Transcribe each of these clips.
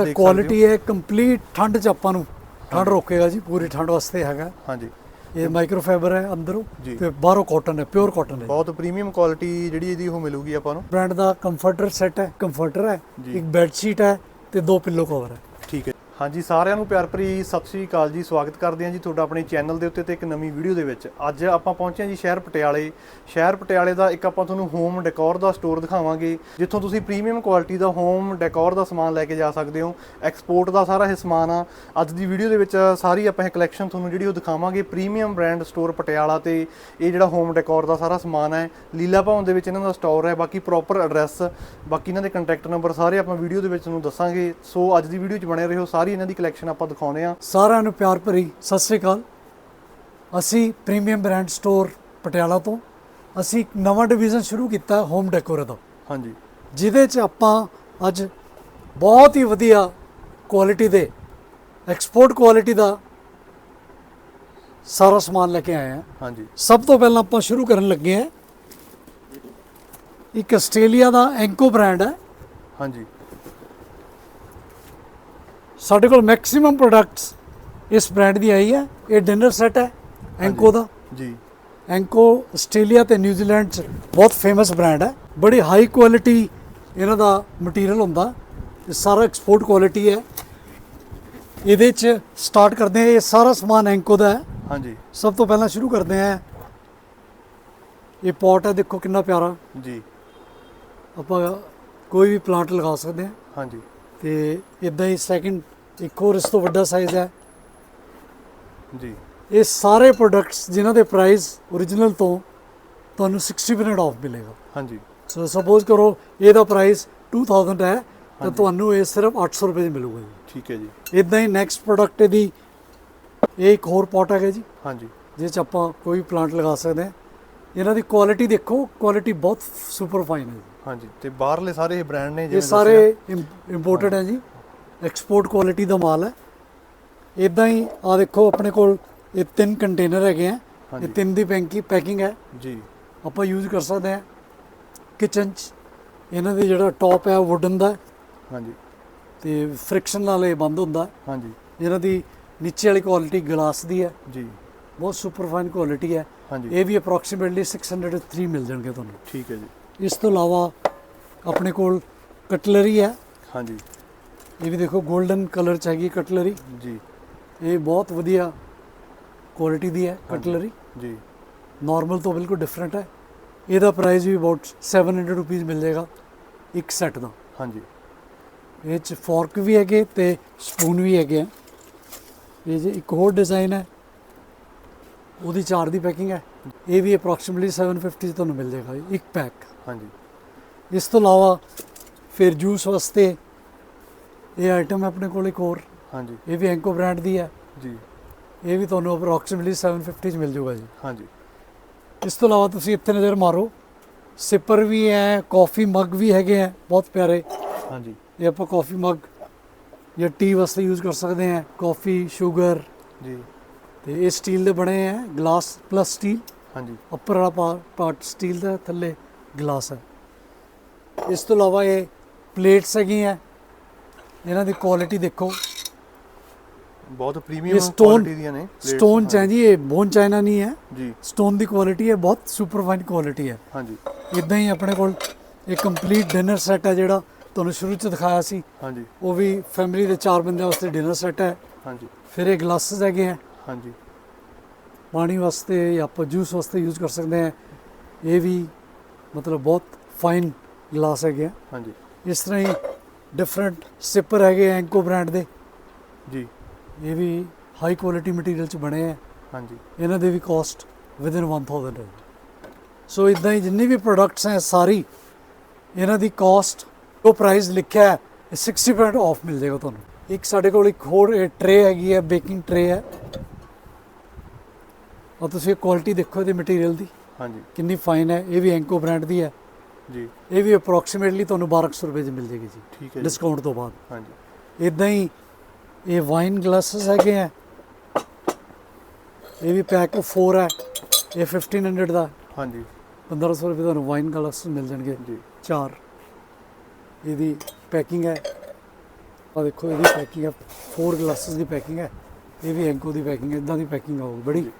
ਸਕਦੇ ਕੁਆਲਿਟੀ ਹੈ। ਕੰਪਲੀਟ ਠੰਡ ਚ ਆਪਾਂ ਨੂੰ ਠੰਡ ਰੋਕੇਗਾ ਜੀ ਪੂਰੀ ਠੰਡ ਵਾਸਤੇ ਹੈਗਾ। ਹਾਂਜੀ। ਇਹ ਮਾਈਕ੍ਰੋਫਾਈਬਰ ਹੈ ਅੰਦਰੋਂ। ਤੇ ਬਾਹਰੋਂ ਕਾਟਨ ਹੈ ਪਿਓਰ ਕਾਟਨ ਹੈ ਬਹੁਤ ਪ੍ਰੀਮੀਅਮ ਕੁਆਲਿਟੀ ਜਿਹੜੀ ਇਹਦੀ ਉਹ ਮਿਲੂਗੀ ਆਪਾਂ ਨੂੰ। ਬ੍ਰਾਂਡ ਦਾ ਕੰਫਰਟਰ ਸੈੱਟ ਹੈ ਕੰਫਰਟਰ ਹੈ। ਇੱਕ ਬੈੱਡ ਸ਼ੀਟ ਹੈ ਤੇ ਦੋ ਪਿੱਲੋ ਕਵਰ ਹੈ। ਹਾਂਜੀ, ਸਾਰਿਆਂ ਨੂੰ ਪਿਆਰ ਭਰੀ ਸਤਿ ਸ੍ਰੀ ਅਕਾਲ ਜੀ, ਸਵਾਗਤ ਕਰਦੇ ਹਾਂ ਜੀ ਤੁਹਾਡਾ ਆਪਣੇ ਚੈਨਲ ਦੇ ਉੱਤੇ ਤੇ ਇੱਕ ਨਵੀਂ ਵੀਡੀਓ ਦੇ ਵਿੱਚ। ਅੱਜ ਆਪਾਂ ਪਹੁੰਚੇ ਹਾਂ ਜੀ ਸ਼ਹਿਰ ਪਟਿਆਲੇ। ਸ਼ਹਿਰ ਪਟਿਆਲੇ ਦਾ ਇੱਕ ਆਪਾਂ ਤੁਹਾਨੂੰ ਹੋਮ ਡੈਕੋਰ ਦਾ ਸਟੋਰ ਦਿਖਾਵਾਂਗੇ, ਜਿੱਥੋਂ ਤੁਸੀਂ ਪ੍ਰੀਮੀਅਮ ਕੁਆਲਿਟੀ ਦਾ ਹੋਮ ਡੈਕੋਰ ਦਾ ਸਮਾਨ ਲੈ ਕੇ ਜਾ ਸਕਦੇ ਹੋ। ਐਕਸਪੋਰਟ ਦਾ ਸਾਰਾ ਇਹ ਸਮਾਨ ਆ। ਅੱਜ ਦੀ ਵੀਡੀਓ ਦੇ ਵਿੱਚ ਸਾਰੀ ਆਪਾਂ ਇਹ ਕਲੈਕਸ਼ਨ ਤੁਹਾਨੂੰ ਜਿਹੜੀ ਉਹ ਦਿਖਾਵਾਂਗੇ। ਪ੍ਰੀਮੀਅਮ ਬ੍ਰਾਂਡ ਸਟੋਰ ਪਟਿਆਲਾ ਤੇ ਇਹ ਜਿਹੜਾ ਹੋਮ ਡੈਕੋਰ ਦਾ ਸਾਰਾ ਸਮਾਨ ਹੈ। ਲੀਲਾ ਭਵਨ ਦੇ ਵਿੱਚ ਇਹਨਾਂ ਦਾ ਸਟੋਰ ਹੈ। ਬਾਕੀ ਪ੍ਰੋਪਰ ਐਡਰੈਸ ਬਾਕੀ ਇਹਨਾਂ ਦੇ ਕੰਟੈਕਟ ਨੰਬਰ ਸਾਰੇ ਆਪਾਂ ਵੀਡੀਓ ਦੇ ਵਿੱਚ ਤੁਹਾਨੂੰ ਦੱਸਾਂਗੇ। ਸੋ ਅੱਜ ਦੀ ਵੀਡੀਓ 'ਚ ਬਣੇ ਰਹੋ। ਸਾਰੀ ਇਹਨਾਂ ਦੀ ਕਲੈਕਸ਼ਨ ਆਪਾਂ ਦਿਖਾਉਨੇ ਆ। ਸਾਰਿਆਂ ਨੂੰ ਪਿਆਰ ਭਰੀ ਸਤਿ ਸ੍ਰੀ ਅਕਾਲ। ਅਸੀਂ ਪ੍ਰੀਮੀਅਮ ਬ੍ਰਾਂਡ ਸਟੋਰ ਪਟਿਆਲਾ ਤੋਂ ਅਸੀਂ ਇੱਕ ਨਵਾਂ ਡਿਵੀਜ਼ਨ ਸ਼ੁਰੂ ਕੀਤਾ ਹੋਮ ਡੈਕੋਰ ਦਾ ਹਾਂਜੀ। ਜਿਹਦੇ 'ਚ ਆਪਾਂ ਅੱਜ ਬਹੁਤ ਹੀ ਵਧੀਆ ਕੁਆਲਿਟੀ ਦੇ ਐਕਸਪੋਰਟ ਕੁਆਲਿਟੀ ਦਾ ਸਾਰਾ ਸਮਾਨ ਲੈ ਕੇ ਆਏ ਹਾਂ ਹਾਂਜੀ। ਸਭ ਤੋਂ ਪਹਿਲਾਂ ਆਪਾਂ ਸ਼ੁਰੂ ਕਰਨ ਲੱਗੇ ਹਾਂ ਇੱਕ ਆਸਟ੍ਰੇਲੀਆ ਦਾ ਐਂਕੋ ਬ੍ਰਾਂਡ ਹੈ। ਹਾਂਜੀ। ਸਾਡੇ ਕੋਲ ਮੈਕਸਿਮਮ ਪ੍ਰੋਡਕਟਸ ਇਸ ਬ੍ਰਾਂਡ ਦੀ ਆਈ ਹੈ। ਇਹ ਡਿਨਰ ਸੈੱਟ ਹੈ ਐਂਕੋ ਦਾ। ਜੀ। ਐਂਕੋ ਆਸਟ੍ਰੇਲੀਆ ਤੇ ਨਿਊਜ਼ੀਲੈਂਡ 'ਚ ਬਹੁਤ ਫੇਮਸ ਬ੍ਰਾਂਡ ਹੈ। ਬੜੀ ਹਾਈ ਕੁਆਲਿਟੀ ਇਹਨਾਂ ਦਾ ਮਟੀਰੀਅਲ ਹੁੰਦਾ। ਇਹ ਸਾਰਾ ਐਕਸਪੋਰਟ ਕੁਆਲਿਟੀ ਹੈ। ਇਹਦੇ 'ਚ ਸਟਾਰਟ ਕਰਦੇ ਹਾਂ। ਇਹ ਸਾਰਾ ਸਮਾਨ ਐਂਕੋ ਦਾ ਹੈ। ਹਾਂਜੀ। ਸਭ ਤੋਂ ਪਹਿਲਾਂ ਸ਼ੁਰੂ ਕਰਦੇ ਹਾਂ। ਇਹ ਪੋਟ ਹੈ ਦੇਖੋ ਕਿੰਨਾ ਪਿਆਰਾ। ਜੀ। ਆਪਾਂ ਕੋਈ ਵੀ ਪਲਾਂਟ ਲਗਾ ਸਕਦੇ ਹਾਂ। ਹਾਂਜੀ। ਤੇ ਇਦਾਂ ਹੀ ਸੈਕਿੰਡ ਇੱਕ ਹੋਰ ਇਸ ਤੋਂ ਵੱਡਾ ਸਾਈਜ਼ ਹੈ। ਜੀ। ਇਹ ਸਾਰੇ ਪ੍ਰੋਡਕਟਸ ਜਿਨ੍ਹਾਂ ਦੇ ਪ੍ਰਾਈਸ origignal ਤੋਂ ਤੁਹਾਨੂੰ 60% ਆਫ ਮਿਲੇਗਾ। ਹਾਂਜੀ। ਸੋ ਸਪੋਜ਼ ਕਰੋ ਇਹਦਾ ਪ੍ਰਾਈਸ 2000 ਹੈ ਤਾਂ ਤੁਹਾਨੂੰ ਇਹ ਸਿਰਫ 800 ਰੁਪਏ 'ਚ ਮਿਲੂਗਾ ਜੀ। ਠੀਕ ਹੈ ਜੀ। ਇਦਾਂ ਹੀ ਨੈਕਸਟ ਪ੍ਰੋਡਕਟ ਇਹਦੀ ਇਹ ਇੱਕ ਹੋਰ ਪੋਟ ਹੈਗਾ ਜੀ। ਹਾਂਜੀ। ਜਿਸ 'ਚ ਆਪਾਂ ਕੋਈ ਪਲਾਂਟ ਲਗਾ ਸਕਦੇ ਹਾਂ। ਇਹਨਾਂ ਦੀ ਕੁਆਲਿਟੀ ਦੇਖੋ ਕੁਆਲਿਟੀ ਬਹੁਤ ਸੁਪਰ ਫਾਈਨ ਹੈ ਜੀ। ਹਾਂਜੀ ਤੇ ਬਾਹਰਲੇ ਸਾਰੇ ਇਹ ਬ੍ਰਾਂਡ ਨੇ ਇਹ ਸਾਰੇ ਇੰਪੋਰਟਡ ਹੈ ਜੀ। ਐਕਸਪੋਰਟ ਕੁਆਲਿਟੀ ਦਾ ਮਾਲ ਹੈ। ਇਦਾਂ ਹੀ ਆ ਦੇਖੋ ਆਪਣੇ ਕੋਲ ਇਹ ਤਿੰਨ ਕੰਟੇਨਰ ਹੈਗੇ ਆ। ਇਹ। ਤਿੰਨ ਦੀ ਪੈਂਕੀ ਪੈਕਿੰਗ ਹੈ। ਜੀ। ਆਪਾਂ ਯੂਜ਼ ਕਰ ਸਕਦੇ ਹਾਂ। ਕਿਚਨ 'ਚ। ਇਹਨਾਂ ਦੇ ਜਿਹੜਾ ਟੌਪ ਹੈ ਵੁਡਨ ਦਾ ਹਾਂਜੀ। ਤੇ ਫ੍ਰਿਕਸ਼ਨ ਨਾਲ ਇਹ ਬੰਦ ਹੁੰਦਾ। ਹਾਂਜੀ। ਇਹਨਾਂ ਦੀ ਨੀਚੇ ਵਾਲੀ ਕੁਆਲਿਟੀ ਗਲਾਸ ਦੀ ਹੈ। ਜੀ। ਬਹੁਤ ਸੁਪਰ ਫਾਈਨ ਕੁਆਲਿਟੀ ਹੈ। ਹਾਂਜੀ। ਇਹ ਵੀ ਅਪਰੋਕਸੀਮੇਟਲੀ 603 ਮਿਲ ਜਾਣਗੇ ਤੁਹਾਨੂੰ। ਠੀਕ ਹੈ ਜੀ। ਇਸ ਤੋਂ ਇਲਾਵਾ ਆਪਣੇ ਕੋਲ ਕਟਲਰੀ ਹੈ। ਹਾਂਜੀ। ਇਹ ਵੀ ਦੇਖੋ 골ਡਨ ਕਲਰ ਚ ਹੈਗੀ ਕਟਲਰੀ। ਜੀ। ਇਹ ਬਹੁਤ ਵਧੀਆ ਕੁਆਲਿਟੀ ਦੀ ਹੈ। ਕਟਲਰੀ। ਜੀ। ਨਾਰਮਲ ਤੋਂ ਬਿਲਕੁਲ ਡਿਫਰੈਂਟ ਹੈ। ਇਹਦਾ ਪ੍ਰਾਈਸ ਵੀ ਅਬਾਊਟ 700 ਰੁਪੀਸ ਮਿਲ ਜਾਏਗਾ ਇੱਕ ਸੈੱਟ ਦਾ। ਹਾਂਜੀ। ਇਹ ਚ ਫੋਰਕ ਵੀ ਹੈਗੇ ਤੇ ਸਪੂਨ ਵੀ ਹੈਗੇ ਆ। ਇਹ ਜੇ ਇੱਕ ਹੋਰ ਡਿਜ਼ਾਈਨ ਹੈ। ਉਹਦੀ ਚਾਰ ਦੀ ਪੈਕਿੰਗ ਹੈ। ਇਹ ਵੀ ਅਪਰੋਕਸੀਮੇਟਲੀ 750 ਚ ਤੁਹਾਨੂੰ ਮਿਲ ਜਾਏਗਾ ਜੀ, ਇੱਕ ਪੈਕ ਹਾਂਜੀ। ਇਸ ਤੋਂ ਇਲਾਵਾ ਫਿਰ ਜੂਸ ਵਾਸਤੇ ਇਹ ਆਈਟਮ ਆਪਣੇ ਕੋਲ ਇੱਕ ਹੋਰ। ਹਾਂਜੀ। ਇਹ ਵੀ ਐਂਕੋ ਬ੍ਰਾਂਡ ਦੀ ਹੈ। ਜੀ। ਇਹ ਵੀ ਤੁਹਾਨੂੰ ਅਪਰੋਕਸੀਮੇਟਲੀ 750 ਚ ਮਿਲ ਜਾਊਗਾ ਜੀ। ਹਾਂਜੀ। ਇਸ ਤੋਂ ਇਲਾਵਾ ਤੁਸੀਂ ਇੱਥੇ ਨਜ਼ਰ ਮਾਰੋ ਸਿਪਰ ਵੀ ਹੈ ਕਾਫੀ ਮੱਗ ਵੀ ਹੈਗੇ ਆ ਬਹੁਤ ਪਿਆਰੇ। ਹਾਂਜੀ। ਇਹ ਆਪਾਂ ਕਾਫੀ ਮੱਗ ਜਾਂ ਟੀ ਵਾਸਤੇ ਯੂਜ਼ ਕਰ ਸਕਦੇ ਹਾਂ। ਕਾਫੀ ਸ਼ੂਗਰ ਜੀ। ਤੇ ਇਹ ਸਟੀਲ ਦੇ ਬਣੇ ਆ ਗਲਾਸ ਪਲੱਸ ਸਟੀਲ ਹਾਂਜੀ। ਉੱਪਰ ਵਾਲਾ ਪਾਰਟ ਸਟੀਲ ਦਾ ਥੱਲੇ ਗਲਾਸ ਹੈ ਇਸ ਤੋਂ ਇਲਾਵਾ ਇਹ ਪਲੇਟਸ ਹੈਗੀਆਂ ਇਹਨਾਂ ਦੀ ਕੁਆਲਿਟੀ ਦੇਖੋ। ਬਹੁਤ ਪ੍ਰੀਮੀਅਮ ਕੁਆਲਿਟੀ ਦੀਆਂ ਨੇ ਸਟੋਨ ਚ ਹੈ ਜੀ ਇਹ ਬੋਨ ਚਾਈਨਾ ਨਹੀਂ ਹੈ। ਜੀ। ਸਟੋਨ ਦੀ ਕੁਆਲਿਟੀ ਹੈ ਬਹੁਤ ਸੁਪਰ ਫਾਈਨ ਕੁਆਲਿਟੀ ਹੈ। ਹਾਂਜੀ। ਇਦਾਂ ਹੀ ਆਪਣੇ ਕੋਲ ਇਹ ਕੰਪਲੀਟ ਡਿਨਰ ਸੈੱਟ ਹੈ ਜਿਹੜਾ ਤੁਹਾਨੂੰ ਸ਼ੁਰੂ ਚ ਦਿਖਾਇਆ ਸੀ। ਹਾਂਜੀ। ਉਹ ਵੀ ਫੈਮਿਲੀ ਦੇ ਚਾਰ ਬੰਦਿਆਂ ਵਾਸਤੇ ਡਿਨਰ ਸੈੱਟ ਹੈ। ਹਾਂਜੀ। ਫਿਰ ਇਹ ਗਲਾਸਸ ਹੈਗੇ ਆ। ਹਾਂਜੀ। ਪਾਣੀ ਵਾਸਤੇ ਜਾਂ ਆਪਾਂ ਜੂਸ ਵਾਸਤੇ ਯੂਜ਼ ਕਰ ਸਕਦੇ ਹਾਂ। ਇਹ ਵੀ ਮਤਲਬ ਬਹੁਤ ਫਾਈਨ ਗਲਾਸ ਹੈਗੇ ਆ। ਹਾਂਜੀ। ਇਸ ਤਰ੍ਹਾਂ ਹੀ ਡਿਫਰੈਂਟ ਸਿਪਰ ਹੈਗੇ ਐਂਕੋ ਬ੍ਰਾਂਡ ਦੇ। ਜੀ। ਇਹ ਵੀ ਹਾਈ ਕੁਆਲਿਟੀ ਮਟੀਰੀਅਲ ਚ ਬਣੇ ਆ। ਹਾਂਜੀ। ਇਹਨਾਂ ਦੇ ਵੀ ਕਾਸਟ ਵਿਦਿਨ 1000 ਹੈ ਸੋ ਇਦਾਂ ਹੀ ਜਿੰਨੀ ਵੀ ਪ੍ਰੋਡਕਟਸ ਹੈ ਸਾਰੀ ਇਹਨਾਂ ਦੀ ਕਾਸਟ ਉਹ ਪ੍ਰਾਈਸ ਲਿਖਿਆ ਹੈ ਇਹ 60% ਆਫ ਮਿਲ ਜਾਏਗਾ ਤੁਹਾਨੂੰ। ਇੱਕ ਸਾਡੇ ਕੋਲ ਇੱਕ ਹੋਰ ਟਰੇ ਹੈਗੀ ਹੈ ਬੇਕਿੰਗ ਟਰੇ ਹੈ। ਔਰ ਤੁਸੀਂ ਕੁਆਲਿਟੀ ਦੇਖੋ ਇਹਦੇ ਮਟੀਰੀਅਲ ਦੀ। ਹਾਂਜੀ। ਕਿੰਨੀ ਫਾਈਨ ਹੈ ਇਹ ਵੀ ਐਂਕੋ ਬ੍ਰਾਂਡ ਦੀ ਹੈ। ਜੀ। ਇਹ ਵੀ ਅਪਰੋਕਸੀਮੇਟਲੀ ਤੁਹਾਨੂੰ 1200 ਰੁਪਏ 'ਚ ਮਿਲ ਜੇਗੀ ਜੀ। ਠੀਕ ਹੈ ਡਿਸਕਾਊਂਟ ਤੋਂ ਬਾਅਦ। ਹਾਂਜੀ। ਇਦਾਂ ਹੀ ਇਹ ਵਾਈਨ ਗਲਾਸਸ ਹੈਗੇ ਆ। ਇਹ ਵੀ ਪੈਕ ਆਫ 4 ਹੈ। ਇਹ 1500 ਦਾ। ਹਾਂਜੀ। 1500 ਰੁਪਏ ਤੁਹਾਨੂੰ ਵਾਈਨ ਗਲਾਸ ਮਿਲ ਜਾਣਗੇ। ਜੀ। ਚਾਰ। ਇਹਦੀ ਪੈਕਿੰਗ ਹੈ। ਆ ਦੇਖੋ ਇਹਦੀ ਪੈਕਿੰਗ ਹੈ। ਫੋਰ ਗਲਾਸਸ ਦੀ ਪੈਕਿੰਗ ਹੈ। ਇਹ ਵੀ ਐਂਕੋ ਦੀ ਪੈਕਿੰਗ ਇਦਾਂ ਦੀ ਪੈਕਿੰਗ ਆਊਗੀ ਬੜੀ।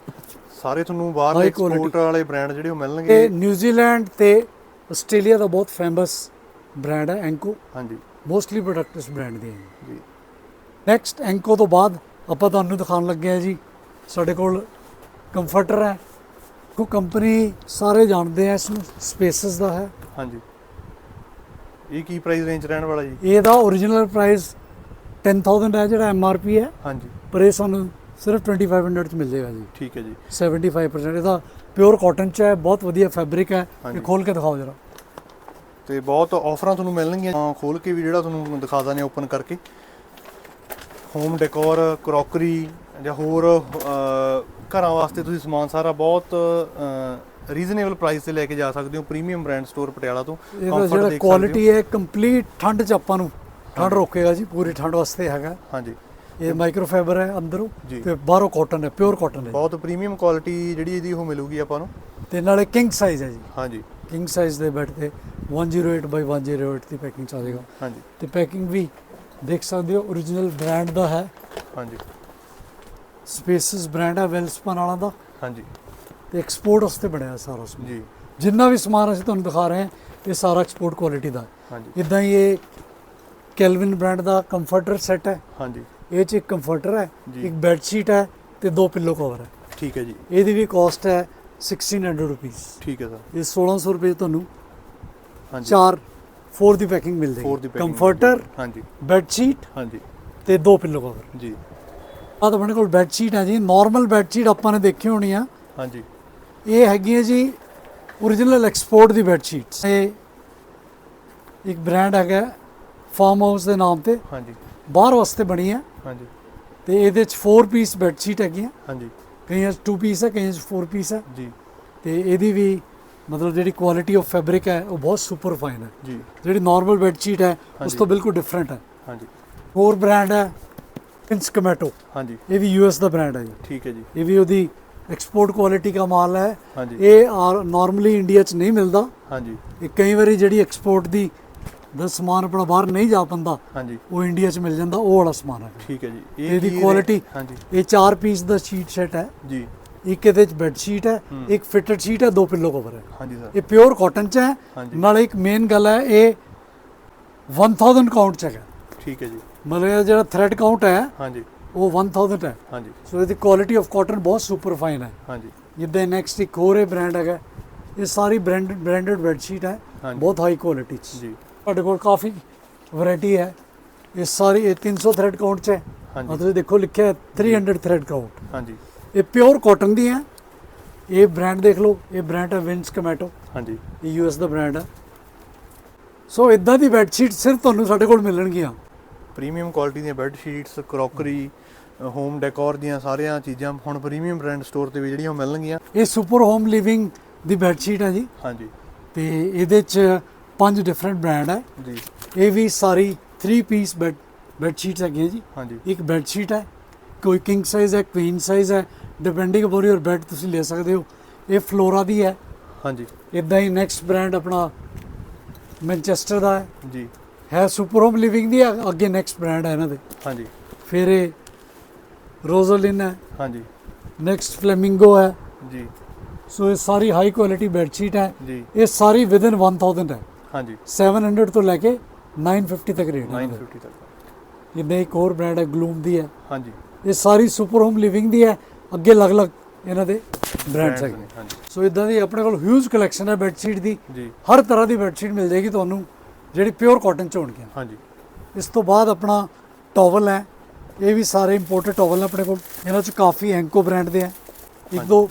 ਸਾਰੇ ਤੁਹਾਨੂੰ ਬਾਹਰ High ਐਕਸਪੋਰਟ quality। ਵਾਲੇ ਬ੍ਰਾਂਡ ਜਿਹੜੇ ਉਹ ਇਹ ਮਿਲਣਗੇ ਨਿਊਜ਼ੀਲੈਂਡ ਤੇ ਆਸਟ੍ਰੇਲੀਆ ਦਾ ਬਹੁਤ ਫੇਮਸ ਬ੍ਰਾਂਡ ਹੈ ਐਂਕੋ ਹਾਂਜੀ। ਮੋਸਟਲੀ ਪ੍ਰੋਡਕਟ ਇਸ ਬ੍ਰਾਂਡ ਦੇ ਹੈ ਜੀ। ਨੈਕਸਟ ਐਂਕੋ ਤੋਂ ਬਾਅਦ ਆਪਾਂ ਤੁਹਾਨੂੰ ਦਿਖਾਉਣ ਲੱਗੇ ਆ ਜੀ। ਸਾਡੇ ਕੋਲ ਕੰਫਰਟਰ ਹੈ। ਕੋ ਕੰਪਨੀ ਸਾਰੇ ਜਾਣਦੇ ਆ ਇਸ ਨੂੰ ਸਪੇਸਸ ਦਾ ਹੈ। ਹਾਂਜੀ। ਇਹ ਕੀ ਪ੍ਰਾਈਸ ਰੇਂਜ ਰਹਿਣ ਵਾਲਾ ਜੀ? ਇਹਦਾ origignal ਪ੍ਰਾਈਸ 10000 ਹੈ ਜਿਹੜਾ ਐਮਆਰਪੀ ਹੈ। ਹਾਂਜੀ। ਪਰ ਇਹ ਸਾਨੂੰ ਸਿਰਫ 2500 ਚ ਮਿਲ ਜਾਏਗਾ ਜੀ। ਠੀਕ ਹੈ ਜੀ। 75% ਇਹਦਾ ਪਿਓਰ ਕਾਟਨ ਚ ਹੈ ਬਹੁਤ ਵਧੀਆ ਫੈਬਰਿਕ ਹੈ। ਇਹ ਖੋਲ ਕੇ ਦਿਖਾਓ ਜਰਾ। ਤੇ ਬਹੁਤ ਆਫਰਾਂ ਤੁਹਾਨੂੰ ਮਿਲਣਗੀਆਂ। ਖੋਲ ਕੇ ਵੀ ਜਿਹੜਾ ਤੁਹਾਨੂੰ ਦਿਖਾ ਦਾਂ ਨੇ ਓਪਨ ਕਰਕੇ। ਹੋਮ ਡੈਕੋਰ ਕਰੋਕਰੀ ਜਾਂ ਹੋਰ ਘਰਾਂ ਵਾਸਤੇ ਤੁਸੀਂ ਸਮਾਨ ਸਾਰਾ ਬਹੁਤ ਰੀਜ਼ਨੇਬਲ ਪ੍ਰਾਈਸ ਤੇ ਲੈ ਕੇ ਜਾ ਸਕਦੇ ਹੋ। ਪ੍ਰੀਮੀਅਮ ਬ੍ਰਾਂਡ ਸਟੋਰ ਪਟਿਆਲਾ ਤੋਂ ਜਿਹੜਾ ਦੇਖ ਸਕਦੇ ਕੁਆਲਿਟੀ ਹੈ। ਕੰਪਲੀਟ ਠੰਡ ਚ ਆਪਾਂ ਨੂੰ ਠੰਡ। ਰੋਕੇਗਾ ਜੀ ਪੂਰੀ ਠੰਡ ਵਾਸਤੇ ਹੈਗਾ। ਹਾਂਜੀ। ਇਹ ਮਾਈਕਰੋਫਾਈਬਰ ਹੈ ਅੰਦਰੋਂ ਜੀ। ਤੇ ਬਾਹਰੋਂ ਕਾਟਨ ਹੈ ਪਿਓਰ ਕਾਟਨ ਹੈ ਬਹੁਤ ਪ੍ਰੀਮੀਅਮ ਕੁਆਲਿਟੀ ਜਿਹੜੀ ਇਹਦੀ ਉਹ ਮਿਲੂਗੀ ਆਪਾਂ ਨੂੰ। ਤੇ ਨਾਲੇ ਕਿੰਗ ਸਾਈਜ਼ ਹੈ ਜੀ। ਹਾਂਜੀ। ਕਿੰਗ ਸਾਈਜ਼ ਦੇ ਬੈੱਡ ਤੇ 108 ਬਾਈ 108 ਦੀ ਪੈਕਿੰਗ ਚ ਆ ਜਾਏਗਾ। ਹਾਂਜੀ। ਤੇ ਪੈਕਿੰਗ ਵੀ ਦੇਖ ਸਕਦੇ ਹੋ origignal ਬ੍ਰਾਂਡ ਦਾ ਹੈ। ਹਾਂਜੀ। ਸਪੇਸਿਸ ਬ੍ਰਾਂਡ ਹੈ ਵੈਲਸਪਨ ਵਾਲਾ ਦਾ। ਹਾਂਜੀ। ਤੇ ਐਕਸਪੋਰਟ ਵਾਸਤੇ ਬਣਿਆ ਸਾਰਾ ਸਮਾਨ। ਜੀ। ਜਿੰਨਾ ਵੀ ਸਮਾਨ ਅਸੀਂ ਤੁਹਾਨੂੰ ਦਿਖਾ ਰਹੇ ਹਾਂ ਇਹ ਸਾਰਾ ਐਕਸਪੋਰਟ ਕੁਆਲਿਟੀ ਦਾ ਹਾਂਜੀ। ਇਦਾਂ ਹੀ ਇਹ ਕੈਲਵਿਨ ਬ੍ਰਾਂਡ ਦਾ ਕੰਫਰਟਰ ਸੈੱਟ ਹੈ। ਹਾਂਜੀ। ਇਹ ਚ ਇੱਕ ਕੰਫਰਟਰ ਹੈ। ਇੱਕ ਬੈੱਡ ਸ਼ੀਟ ਹੈ ਤੇ ਦੋ ਪਿੱਲੋ ਕਵਰ ਹੈ। ਠੀਕ ਹੈ ਜੀ। ਇਹਦੀ ਵੀ ਕਾਸਟ ਹੈ 1600 ਰੁਪਏ ਠੀਕ ਹੈ ਸਰ। ਇਹ 1600 ਰੁਪਏ ਤੁਹਾਨੂੰ ਹਾਂਜੀ। ਚਾਰ ਫੋਰ ਦੀ ਪੈਕਿੰਗ ਮਿਲ ਜਾਏਗੀ। ਕੰਫਰਟਰ ਹਾਂਜੀ। ਬੈੱਡ ਸ਼ੀਟ ਹਾਂਜੀ। ਤੇ ਦੋ ਪਿੱਲੋ ਕਵਰ ਜੀ। ਆ ਤਾਂ ਆਪਣੇ ਕੋਲ ਬੈੱਡ ਸ਼ੀਟ ਹੈ ਜੀ। ਨਾਰਮਲ ਬੈੱਡ ਸ਼ੀਟ ਆਪਾਂ ਨੇ ਦੇਖੀ ਹੋਣੀ ਆ। ਹਾਂਜੀ। ਇਹ ਹੈਗੀ ਹੈ ਜੀ origignal ਐਕਸਪੋਰਟ ਦੀ ਬੈੱਡ ਸ਼ੀਟਸ ਇਹ ਇੱਕ ਬ੍ਰਾਂਡ ਹੈਗਾ ਫਾਰਮ ਹਾਊਸ ਦੇ ਨਾਮ ਤੇ ਹਾਂਜੀ। ਬਾਹਰ ਵਾਸਤੇ ਬਣੀ ਹੈ। ਹਾਂਜੀ। ਤੇ ਇਹਦੇ ਚ 4 ਪੀਸ ਬੈੱਡ ਸ਼ੀਟ ਹੈਗੀਆਂ ਹਾਂਜੀ। ਕਈਆਂ 'ਚ 2 ਪੀਸ ਹੈ ਕਈਆਂ 'ਚ 4 ਪੀਸ ਹੈ। ਜੀ। ਤੇ ਇਹਦੀ ਵੀ ਮਤਲਬ ਜਿਹੜੀ ਕੁਆਲਿਟੀ ਆਫ ਫੈਬਰਿਕ ਹੈ ਉਹ ਬਹੁਤ ਸੁਪਰ ਫਾਈਨ ਹੈ। ਜੀ। ਜਿਹੜੀ ਨਾਰਮਲ ਬੈੱਡ ਸ਼ੀਟ ਹੈ ਉਸ। ਤੋਂ ਬਿਲਕੁਲ ਡਿਫਰੈਂਟ ਹੈ। ਹਾਂਜੀ। ਹੋਰ ਬ੍ਰਾਂਡ ਹੈ ਪ੍ਰਿੰਸ ਕਮੈਟੋ ਹਾਂਜੀ। ਇਹ ਵੀ ਯੂਐਸ ਦਾ ਬ੍ਰਾਂਡ ਹੈ ਜੀ। ਠੀਕ ਹੈ ਜੀ। ਇਹ ਵੀ ਉਹਦੀ ਐਕਸਪੋਰਟ ਕੁਆਲਿਟੀ ਦਾ ਮਾਲ ਹੈ। ਇਹ ਨਾਰਮਲੀ ਇੰਡੀਆ 'ਚ ਨਹੀਂ ਮਿਲਦਾ। ਹਾਂਜੀ। ਇਹ ਕਈ ਵਾਰੀ ਜਿਹੜੀ ਐਕਸਪੋਰਟ ਦੀ ਦਾ ਸਮਾਨ ਆਪਣਾ ਬਾਹਰ ਨਹੀਂ ਜਾ ਪੰਦਾ ਹਾਂਜੀ। ਉਹ ਇੰਡੀਆ 'ਚ ਮਿਲ ਜਾਂਦਾ ਉਹ ਵਾਲਾ ਸਮਾਨ ਹੈ ਠੀਕ ਹੈ ਜੀ। ਇਹਦੀ ਕੀ ਰੇ- quality- ਹਾਂਜੀ। ਇਹ 4 ਪੀਸ ਦਾ ਸ਼ੀਟ ਸੈਟ ਹੈ। ਜੀ। ਇੱਕ ਇਹਦੇ 'ਚ ਬੈੱਡ ਸ਼ੀਟ ਹੈ ਹੂੰ। ਇੱਕ ਫਿਟਡ ਸ਼ੀਟ ਹੈ ਦੋ ਪਿੱਲੋ ਕਵਰ ਹੈ। ਹਾਂਜੀ ਸਰ ਇਹ ਪਿਓਰ ਕਾਟਨ 'ਚ ਹੈ। ਨਾਲੇ ਇੱਕ ਮੇਨ ਗੱਲ ਹੈ ਇਹ 1000 ਕਾਊਂਟ 'ਚ ਹੈਗਾ। ਠੀਕ ਹੈ ਜੀ। ਮਤਲਬ ਇਹ ਜਿਹੜਾ ਥ੍ਰੈਡ ਕਾਊਂਟ ਹੈ ਹਾਂਜੀ। ਉਹ 1000 ਹੈ। ਹਾਂਜੀ। ਸੋ ਇਹਦੀ ਕੁਆਲਿਟੀ ਆਫ ਕਾਟਨ ਬਹੁਤ ਸੁਪਰ ਫਾਈਨ ਹੈ। ਹਾਂਜੀ। ਜਿੱਦਾਂ ਨੈਕਸਟ ਇੱਕ ਹੋਰ ਇਹ ਬ੍ਰਾਂਡ ਹੈਗਾ ਇਹ ਸਾਰੀ ਬ੍ਰਾਂਡਡ ਬ੍ਰਾਂਡਡ ਬੈੱਡ ਸ਼ੀਟ ਹੈ ਬਹੁਤ ਹਾਈ ਕੁਆਲਿਟੀ 'ਚ। ਜੀ। ਤੁਹਾਡੇ ਕੋਲ ਕਾਫੀ ਵੈਰਾਈਟੀ ਹੈ। ਇਹ ਸਾਰੀ ਇਹ 300 ਥ੍ਰੈਡ ਕਾਊਂਟ 'ਚ ਹੈ। ਹਾਂਜੀ। ਮਤਲਬ ਦੇਖੋ ਲਿਖਿਆ ਹੈ 300 ਥ੍ਰੈਡ ਕਾਊਂਟ ਹਾਂਜੀ। ਇਹ ਪਿਓਰ ਕਾਟਨ ਦੀ ਹੈ। ਇਹ ਬ੍ਰਾਂਡ ਦੇਖ ਲਓ ਇਹ ਬ੍ਰਾਂਡ ਹੈ ਵਿੰਸ ਕਮੈਟੋ ਹਾਂਜੀ। ਇਹ ਯੂਐਸ ਦਾ ਬ੍ਰਾਂਡ ਹੈ। ਸੋ ਇਦਾਂ ਦੀ ਬੈੱਡ ਸ਼ੀਟ ਸਿਰਫ ਤੁਹਾਨੂੰ ਸਾਡੇ ਕੋਲ ਮਿਲਣਗੀਆਂ। ਪ੍ਰੀਮੀਅਮ ਕੁਆਲਿਟੀ ਦੀਆਂ bed sheets crockery home decor ਦੀਆਂ ਸਾਰੀਆਂ ਚੀਜ਼ਾਂ ਹੁਣ ਪ੍ਰੀਮੀਅਮ ਬ੍ਰਾਂਡ ਸਟੋਰ ਤੇ ਵੀ ਜਿਹੜੀਆਂ ਮਿਲਣਗੀਆਂ। ਇਹ ਸੁਪਰ ਹੋਮ ਲਿਵਿੰਗ ਦੀ ਬੈੱਡ ਸ਼ੀਟ ਹੈ ਜੀ। ਹਾਂਜੀ। ਤੇ ਇਹਦੇ ਚ ਪੰਜ ਡਿਫਰੈਂਟ ਬ੍ਰਾਂਡ ਹੈ। ਜੀ। ਇਹ ਵੀ ਸਾਰੀ 3 ਪੀਸ ਬੈੱਡ ਬੈੱਡ ਸ਼ੀਟਸ ਹੈਗੀਆਂ ਜੀ। ਹਾਂਜੀ। ਇੱਕ ਬੈੱਡ ਸ਼ੀਟ ਹੈ ਕੋਈ ਕਿੰਗ ਸਾਈਜ਼ ਹੈ ਕੁਈਨ ਸਾਈਜ਼ ਹੈ ਡਿਪੈਂਡਿੰਗ ਅਪਨ ਯੋਰ ਬੈੱਡ ਤੁਸੀਂ ਲੈ ਸਕਦੇ ਹੋ। ਇਹ ਫਲੋਰਾ ਦੀ ਹੈ। ਹਾਂਜੀ। ਇਦਾਂ ਹੀ ਨੈਕਸਟ ਬ੍ਰਾਂਡ ਆਪਣਾ ਮੈਨਚੈਸਟਰ ਦਾ ਹੈ। ਜੀ। ਹੈ ਸੁਪਰ ਹੋਮ ਲਿਵਿੰਗ ਦੀ ਹੈ, ਅੱਗੇ ਨੈਕਸਟ ਬ੍ਰਾਂਡ ਹੈ ਇਹਨਾਂ ਦੇ। ਹਾਂਜੀ। ਫਿਰ ਇਹ ਰੋਜ਼ੋਲਿਨ ਹੈ। ਹਾਂਜੀ। ਨੈਕਸਟ ਫਲੇਮਿੰਗੋ ਹੈ। ਜੀ। ਸੋ ਇਹ ਸਾਰੀ ਹਾਈ ਕੁਆਲਿਟੀ ਬੈੱਡ ਸ਼ੀਟ ਹੈ। ਜੀ। ਇਹ ਸਾਰੀ ਵਿਦਨ 1000 ਹੈ। ਹਾਂਜੀ। 700 ਤੋਂ ਲੈ ਕੇ 950 ਤੱਕ ਰੇਟ ਹੈ। 950 ਤੱਕ। ਜਿੱਦਾਂ ਇੱਕ ਹੋਰ ਬ੍ਰਾਂਡ ਹੈ ਗਲੂਮ ਦੀ ਹੈ। ਹਾਂਜੀ। ਇਹ ਸਾਰੀ ਸੁਪਰ ਹੋਮ ਲਿਵਿੰਗ ਦੀ ਹੈ। ਅੱਗੇ ਅਲੱਗ-ਅਲੱਗ ਇਹਨਾਂ ਦੇ ਬ੍ਰਾਂਡਸ ਹੈਗੇ। ਹਾਂਜੀ। ਸੋ ਇਦਾਂ ਦੀ ਆਪਣੇ ਕੋਲ ਹਿਊਜ ਕਲੈਕਸ਼ਨ ਹੈ ਬੈੱਡ ਸ਼ੀਟ ਦੀ। ਜੀ। ਹਰ ਤਰ੍ਹਾਂ ਦੀ ਬੈੱਡ ਸ਼ੀਟ ਮਿਲ ਜਾਏਗੀ ਤੁਹਾਨੂੰ ਜਿਹੜੀ ਪਿਓਰ ਕਾਟਨ ਚ ਹੋਣਗੀਆਂ। ਹਾਂਜੀ। ਇਸ ਤੋਂ ਬਾਅਦ ਆਪਣਾ ਟਾਵਲ ਹੈ। ਇਹ ਵੀ ਸਾਰੇ ਇੰਪੋਰਟਡ ਟਾਵਲ ਨੇ ਆਪਣੇ ਕੋਲ। ਇਹਨਾਂ ਚ ਕਾਫੀ ਐਂਕੋ ਬ੍ਰਾਂਡ ਦੇ ਹੈ। ਇੱਕ ਦੋ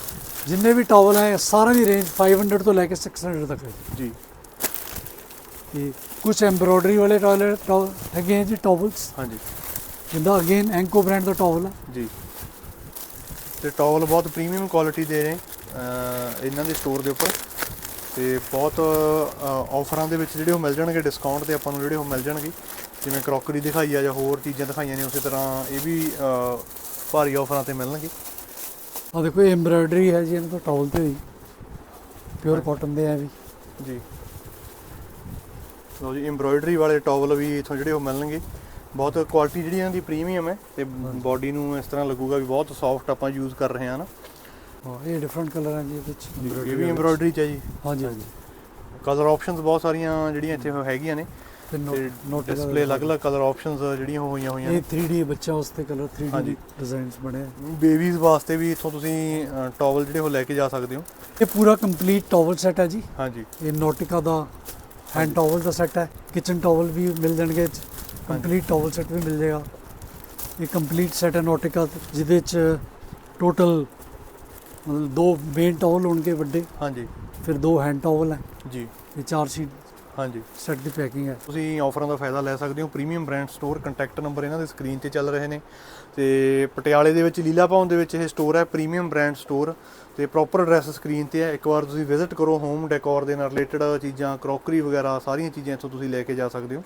ਜਿੰਨੇ ਵੀ ਟਾਵਲ ਹੈ ਸਾਰਿਆਂ ਦੀ ਰੇਂਜ 500 ਤੋਂ ਲੈ ਕੇ 600 ਤੱਕ ਹੈ। ਜੀ। ਤੇ ਕੁਝ ਐਮਬ੍ਰੋਇਡਰੀ ਵਾਲੇ ਟਾਵਲ ਟਾਵਲ ਹੈਗੇ ਹੈ ਜੀ ਟਾਵਲਸ ਹਾਂਜੀ। ਜਿੰਦਾ ਅਗੇਨ ਐਂਕੋ ਬ੍ਰਾਂਡ ਦਾ ਟਾਵਲ ਹੈ ਜੀ। ਤੇ ਟਾਵਲ ਬਹੁਤ ਪ੍ਰੀਮੀਅਮ ਕੁਆਲਿਟੀ ਦੇ ਨੇ ਇਹਨਾਂ ਦੇ ਸਟੋਰ ਦੇ ਉੱਪਰ। ਤੇ ਬਹੁਤ ਆਫਰਾਂ ਦੇ ਵਿੱਚ ਜਿਹੜੇ ਉਹ ਮਿਲ ਜਾਣਗੇ ਡਿਸਕਾਊਂਟ ਤੇ ਆਪਾਂ ਨੂੰ ਜਿਹੜੇ ਉਹ ਮਿਲ ਜਾਣਗੇ। ਜਿਵੇਂ ਕਰੋਕਰੀ ਦਿਖਾਈ ਆ ਜਾਂ ਹੋਰ ਚੀਜ਼ਾਂ ਦਿਖਾਈਆਂ ਨੇ ਉਸੇ ਤਰ੍ਹਾਂ ਇਹ ਵੀ ਭਾਰੀ ਆਫਰਾਂ ਤੇ ਮਿਲਣਗੇ। ਆ ਦੇਖੋ ਇਹ ਐਮਬ੍ਰੋਇਡਰੀ ਹੈ ਜੀ ਇਹਨਾਂ ਤੋਂ ਟਾਵਲ ਤੇ ਹੋਈ ਪਿਓਰ ਕਾਟਨ ਦੇ ਹੈ ਵੀ। ਜੀ। ਲਓ ਜੀ ਐਮਬ੍ਰੋਇਡਰੀ ਵਾਲੇ ਟਾਵਲ ਵੀ ਇਥੋਂ ਜਿਹੜੇ ਉਹ ਮਿਲਣਗੇ। ਬਹੁਤ ਕੁਆਲਿਟੀ ਜਿਹੜੀ ਇਹਨਾਂ ਦੀ ਪ੍ਰੀਮੀਅਮ ਹੈ ਤੇ ਬਾਡੀ ਨੂੰ ਇਸ ਤਰ੍ਹਾਂ ਲੱਗੂਗਾ ਵੀ ਬਹੁਤ ਸੌਫਟ ਆਪਾਂ ਯੂਜ਼ ਕਰ ਰਹੇ ਹਾਂ ਨਾ। ਹਾਂ ਇਹ ਡਿਫਰੈਂਟ ਕਲਰ ਇਹਦੇ ਵਿੱਚ ਇਹ ਵੀ ਦੇ। ਐਮਬ੍ਰੋਇਡਰੀ ਚ ਹੈ ਜੀ। ਹਾਂਜੀ ਹਾਂਜੀ। ਕਲਰ ਆਪਸ਼ਨਸ ਬਹੁਤ ਸਾਰੀਆਂ ਜਿਹੜੀਆਂ ਇੱਥੇ ਹੈਗੀਆਂ ਨੇ ਤੇ ਨੋਟ ਡਿਸਪਲੇ ਅਲੱਗ-ਅਲੱਗ ਕਲਰ ਆਪਸ਼ਨਸ ਜਿਹੜੀਆਂ ਹੋਈਆਂ ਹੋਈਆਂ ਇਹ 3D ਬੱਚਾ ਵਾਸਤੇ ਕਲਰ 3D ਹਾਂਜੀ। ਡਿਜ਼ਾਈਨਸ ਬਣੇ। ਬੇਬੀਜ਼ ਵਾਸਤੇ ਵੀ ਇੱਥੋਂ ਤੁਸੀਂ ਟਾਵਲ ਜਿਹੜੇ ਉਹ ਲੈ ਕੇ ਜਾ ਸਕਦੇ ਹੋ। ਇਹ ਪੂਰਾ ਕੰਪਲੀਟ ਟਾਵਲ ਸੈਟ ਹੈ ਜੀ। ਹਾਂਜੀ। ਇਹ ਨੋਟਿਕਾ ਦਾ ਹੈਂਡ ਟਾਵਲ ਦਾ ਸੈਟ ਹੈ ਕਿਚਨ ਟਾਵਲ ਵੀ ਮਿਲ ਜਾਣਗੇ ਕੰਪਲੀਟ ਟਾਵਲ ਸੈਟ ਵੀ ਮਿਲ ਜਾਏਗਾ। ਇਹ ਕੰਪਲੀਟ ਸੈਟ ਹੈ ਨੋਟਿਕਾ ਜਿਹਦੇ ਚ ਟੋਟਲ ਮਤਲਬ ਦੋ ਮੇਨ ਟਾਵਲ ਹੋਣਗੇ ਵੱਡੇ। ਹਾਂਜੀ। ਫਿਰ ਦੋ ਹੈਂਡ ਟਾਵਲ ਹੈ। ਜੀ। ਇਹ ਚਾਰ ਸ਼ੀਟ ਹਾਂਜੀ। ਸੈਟ ਦੀ ਪੈਕਿੰਗ ਹੈ। ਤੁਸੀਂ ਆਫਰਾਂ ਦਾ ਫਾਇਦਾ ਲੈ ਸਕਦੇ ਹੋ। Premium brand store contact number ਇਹਨਾਂ ਦੇ ਸਕਰੀਨ ਤੇ ਚੱਲ ਰਹੇ ਨੇ। ਤੇ ਪਟਿਆਲੇ ਦੇ ਵਿੱਚ ਲੀਲਾ ਭਵਨ ਦੇ ਵਿੱਚ ਇਹ ਸਟੋਰ ਹੈ ਪ੍ਰੀਮੀਅਮ ਬ੍ਰਾਂਡ ਸਟੋਰ ਤੇ ਪ੍ਰੋਪਰ ਐਡਰੈਸ ਸਕਰੀਨ ਤੇ ਹੈ। ਇੱਕ ਵਾਰ ਤੁਸੀਂ ਵਿਜ਼ਿਟ ਕਰੋ ਹੋਮ ਡੈਕੋਰ ਦੇ ਨਾਲ ਰਿਲੇਟਡ ਚੀਜ਼ਾਂ ਕਰੋਕਰੀ ਵਗੈਰਾ ਸਾਰੀਆਂ ਚੀਜ਼ਾਂ ਇੱਥੋਂ ਤੁਸੀਂ ਲੈ ਕੇ ਜਾ ਸਕਦੇ ਹੋ।